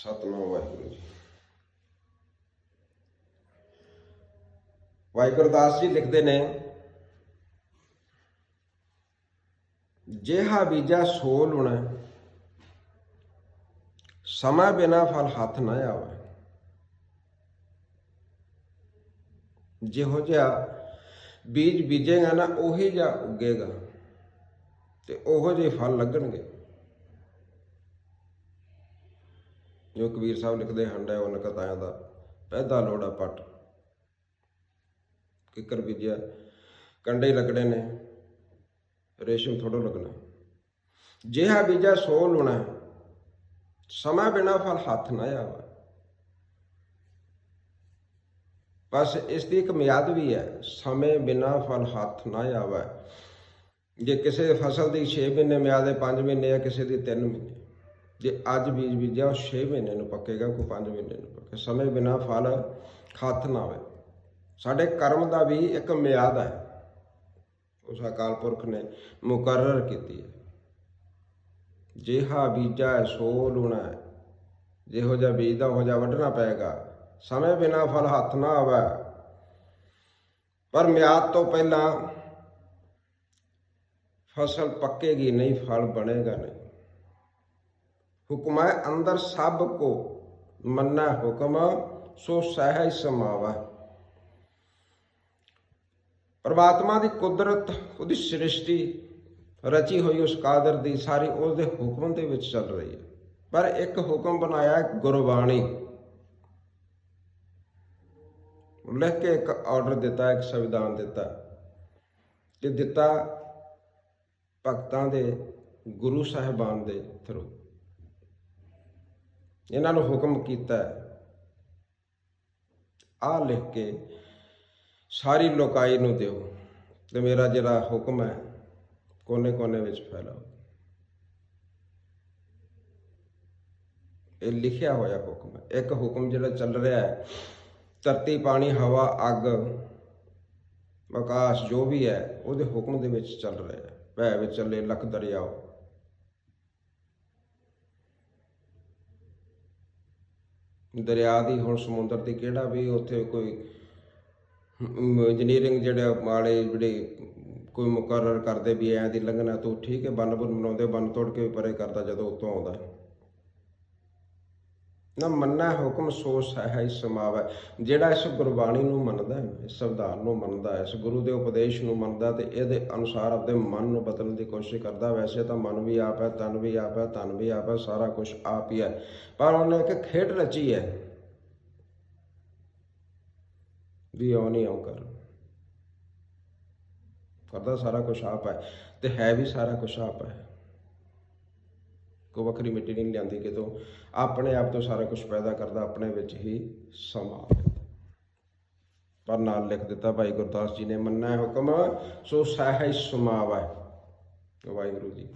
ਸਤਨਾਮ ਵਾਹਿਗੁਰੂ ਜੀ। ਵਾਹਿਗੁਰੂ ਦਾਸ ਜੀ ਲਿਖਦੇ ਨੇ, ਜਿਹਾ ਬੀਜਾ ਸੋ ਲੁਣਾ ਸਮਾਂ ਬਿਨਾ ਫਲ ਹੱਥ ਨਾ ਆਵੇ। ਜਿਹੋ ਜਿਹਾ ਬੀਜ ਬੀਜੇਗਾ ਨਾ, ਉਹੀ ਜਿਹਾ ਉੱਗੇਗਾ, ਤੇ ਉਹੋ ਜਿਹੇ ਫਲ ਲੱਗਣਗੇ। ਜੋ ਕਬੀਰ ਸਾਹਿਬ ਲਿਖਦੇ ਹੰਡਾ ਉਹ ਨਕਤ ਆਇਆ ਦਾ ਪੈਦਾ ਲੋੜਾ ਪੱਟ। ਕਿਕਰ ਬੀਜਿਆ। ਕੰਡੇ ਲੱਗਣੇ ਨੇ, ਰੇਸ਼ਮ ਥੋੜੋ ਲੱਗਣਾ। ਜਿਹਾ ਬੀਜਾ ਸੋ ਲੁਣਾ ਸਮਾਂ ਬਿਨਾ ਫਲ ਹੱਥ ਨਾ ਆਵੇ। ਬਸ ਇਸ ਦੀ ਇੱਕ ਮਿਆਦ ਵੀ ਹੈ, ਸਮੇਂ ਬਿਨਾ ਫਲ ਹੱਥ ਨਾ ਆਵੇ। ਜੇ ਕਿਸੇ ਫਸਲ ਦੀ 6 ਮਹੀਨੇ ਮਿਆਦ ਹੈ 5 ਮਹੀਨੇ ਹੈ ਕਿਸੇ ਦੀ 3 ਮਹੀਨੇ। ਜੇ ਅੱਜ ਬੀਜ ਬੀਜਿਆ ਉਹ 6 ਮਹੀਨੇ ਨੂੰ ਪੱਕੇਗਾ ਕੋਈ 5 ਮਹੀਨੇ ਨੂੰ ਪੱਕੇ। ਸਮੇਂ ਬਿਨਾ ਫਲ ਹੱਥ ਨਾ ਆਵੇ ਸਾਡੇ ਕਰਮ ਦਾ ਵੀ ਇੱਕ ਮਿਆਦ ਹੈ। ਉਸ ਅਕਾਲ ਪੁਰਖ ਨੇ ਮੁਕਰਰ ਕੀਤੀ ਹੈ। ਜਿਹਾ ਬੀਜਾ ਹੈ, ਸੋ ਲੂਣਾ ਹੈ। ਜਿਹੋ ਜਿਹਾ ਬੀਜਦਾ ਹੋ ਜਿਹਾ ਵੱਢਣਾ ਪਏਗਾ। ਸਮੇਂ ਬਿਨਾ ਫਲ ਹੱਥ ਨਾ ਆਵੇ। ਪਰ ਮਿਆਦ ਤੋਂ ਪਹਿਲਾਂ ਫਸਲ ਪੱਕੇਗੀ ਨਹੀਂ ਫਲ ਬਣੇਗਾ ਨਹੀਂ। ਹੁਕਮ ਹੈ, ਅੰਦਰ ਸਭ ਕੋ ਮੰਨਾ ਹੁਕਮ, ਸੋ ਸਹਿ ਸਮਾਵਾ। ਪਰਮਾਤਮਾ ਦੀ ਕੁਦਰਤ, ਉਹਦੀ ਸ੍ਰਿਸ਼ਟੀ ਰਚੀ ਹੋਈ ਉਸ ਕਾਦਰ ਦੀ ਸਾਰੀ ਉਹਦੇ ਹੁਕਮ ਦੇ ਵਿੱਚ ਚੱਲ ਰਹੀ ਹੈ। ਪਰ ਇੱਕ ਹੁਕਮ ਬਣਾਇਆ ਗੁਰਬਾਣੀ। ਲਿਖ ਕੇ ਇੱਕ ਆਰਡਰ ਦਿੱਤਾ, ਇੱਕ ਸੰਵਿਧਾਨ ਦਿੱਤਾ ਕਿ ਦਿੱਤਾ ਭਗਤਾਂ ਦੇ ਗੁਰੂ ਸਾਹਿਬਾਨ ਦੇ ਥਰੂ ਇਹਨਾਂ ਨੂੰ ਹੁਕਮ ਕੀਤਾ ਆ ਲਿਖ ਕੇ ਸਾਰੀ ਲੋਕਾਈ ਨੂੰ ਦਿਓ ਤੇ ਮੇਰਾ ਜਿਹੜਾ ਹੁਕਮ ਹੈ, ਕੋਨੇ-ਕੋਨੇ ਵਿੱਚ ਫੈਲਾਓ। ਇਹ ਲਿਖਿਆ ਹੋਇਆ ਹੁਕਮ ਹੈ। ਇੱਕ ਹੁਕਮ ਜਿਹੜਾ ਚੱਲ ਰਿਹਾ ਹੈ, ਧਰਤੀ, ਪਾਣੀ, ਹਵਾ, ਅੱਗ, ਆਕਾਸ਼, ਜੋ ਵੀ ਹੈ, ਉਹਦੇ ਹੁਕਮ ਦੇ ਵਿੱਚ ਚੱਲ ਰਿਹਾ ਹੈ। ਭੈ ਵਿੱਚ ਚੱਲੇ, ਲੱਖ ਦਰਿਆਓ। ਦਰਿਆ ਦੀ ਹੁਣ ਸਮੁੰਦਰ ਦੀ ਕਿਹੜਾ ਵੀ ਉੱਥੇ ਕੋਈ ਇੰਜੀਨੀਅਰਿੰਗ ਜਿਹੜੇ ਵਾਲੇ ਜਿਹੜੇ ਕੋਈ ਮੁਕਰਰ ਕਰਦੇ ਵੀ ਐਂ ਦੀ ਲੰਘਣਾ, ਤੂੰ ਠੀਕ ਹੈ ਬੰਨ ਬੁਨ ਬਣਾਉਂਦੇ ਬੰਨ ਤੋੜ ਕੇ ਵੀ ਪਰੇ ਕਰਦਾ ਜਦੋਂ ਉੱਤੋਂ ਆਉਂਦਾ। ਨਾ ਮੰਨਾ ਹੁਕਮ ਸੋ ਸਹਿ ਸਮਾਵੈ ਜਿਹੜਾ ਇਸ ਗੁਰਬਾਣੀ ਨੂੰ ਮੰਨਦਾ ਹੈ, ਇਸ ਸੰਵਿਧਾਨ ਨੂੰ ਮੰਨਦਾ ਹੈ, ਇਸ ਗੁਰੂ ਦੇ ਉਪਦੇਸ਼ ਨੂੰ ਮੰਨਦਾ ਤੇ ਇਹਦੇ ਅਨੁਸਾਰ ਆਪਣੇ ਮਨ ਨੂੰ ਬਦਲਣ ਦੀ ਕੋਸ਼ਿਸ਼ ਕਰਦਾ, ਵੈਸੇ ਤਾਂ ਮਨ ਵੀ ਆਪ ਹੈ, ਤਨ ਵੀ ਆਪ ਹੈ ਤਨ ਵੀ ਆਪ ਹੈ, ਸਾਰਾ ਕੁਝ ਆਪ ਹੀ ਹੈ। ਪਰ ਉਹਨੇ ਇੱਕ ਖੇਡ ਰਚੀ ਹੈ। ਵੀ ਉਹ ਨਹੀਂ ਆਉ ਕਰ। ਕਰਦਾ ਸਾਰਾ ਕੁਝ ਆਪ ਹੈ ਤੇ ਹੈ ਵੀ ਸਾਰਾ ਕੁਝ ਆਪ ਹੈ। ਕੋ ਵੱਖਰੀ ਮਿੱਟੀ ਨਹੀਂ ਲਿਆਂਦੀ ਕਿਤੋਂ, ਆਪਣੇ ਆਪ ਤੋਂ ਸਾਰਾ ਕੁਝ ਪੈਦਾ ਕਰਦਾ, ਆਪਣੇ ਵਿੱਚ ਹੀ ਸਮਾ ਪਰ ਨਾਲ ਲਿਖ ਦਿੱਤਾ, ਭਾਈ ਗੁਰਦਾਸ ਜੀ ਨੇ ਮੰਨਾ ਹੁਕਮ, ਸੋ ਸਹਿ ਸਮਾਵੈ। ਵਾਹਿਗੁਰੂ ਜੀ।